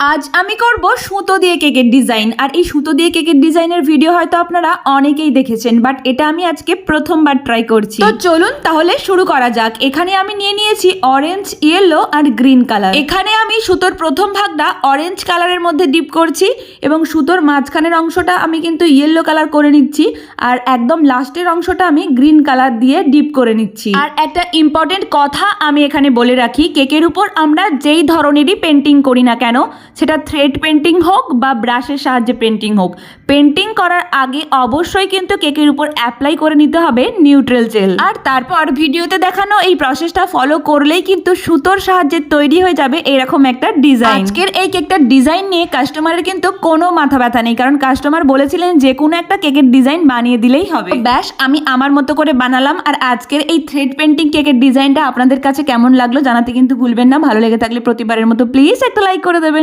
আজ আমি করব সুতো দিয়ে কেকের ডিজাইন। আর এই সুতো দিয়ে কেকের ডিজাইনের ভিডিও হয়তো আপনারা অনেকেই দেখেছেন, বাট এটা আমি আজকে প্রথমবার ট্রাই করছি। তো চলুন তাহলে শুরু করা যাক। এখানে আমি নিয়ে নিয়েছি অরেঞ্জ ইয়েলো আর গ্রিন কালার এখানে আমি সুতোর প্রথম ভাগটা অরেঞ্জ কালারের মধ্যে ডিপ করছি এবং সুতোর মাঝখানের অংশটা আমি কিন্তু ইয়েলো কালার করে নিচ্ছি আর একদম লাস্টের অংশটা আমি গ্রিন কালার দিয়ে ডিপ করে নিচ্ছি। আর একটা ইম্পর্টেন্ট কথা আমি এখানে বলে রাখি, কেকের উপর আমরা যেই ধরনেরই পেন্টিং করি না কেন সেটা থ্রেড পেন্টিং হোক বা ব্রাশের সাহায্যে পেন্টিং হোক। পেন্টিং করার আগে অবশ্যই কিন্তু কেকের উপর অ্যাপ্লাই করে নিতে হবে নিউট্রাল জেল আর তারপর ভিডিওতে দেখানো এই প্রসেসটা ফলো করলেই কিন্তু সুতোর সাহায্যে তৈরি হয়ে যাবে এরকম একটা ডিজাইন আজকের এই কেকটার ডিজাইন নিয়ে কাস্টমারের কিন্তু কোনো মাথা ব্যথা নেই, কারণ কাস্টমার বলেছিলেন যে কোনো একটা কেকের ডিজাইন বানিয়ে দিলেই হবে। ব্যাস, আমি আমার মতো করে বানালাম আর আজকের এই থ্রেড পেন্টিং কেকের ডিজাইনটা আপনাদের কাছে কেমন লাগল জানাতে কিন্তু ভুলবেন না, ভালো লেগে থাকলে প্রতিবারের মতো প্লিজ একটা লাইক করে দেবেন।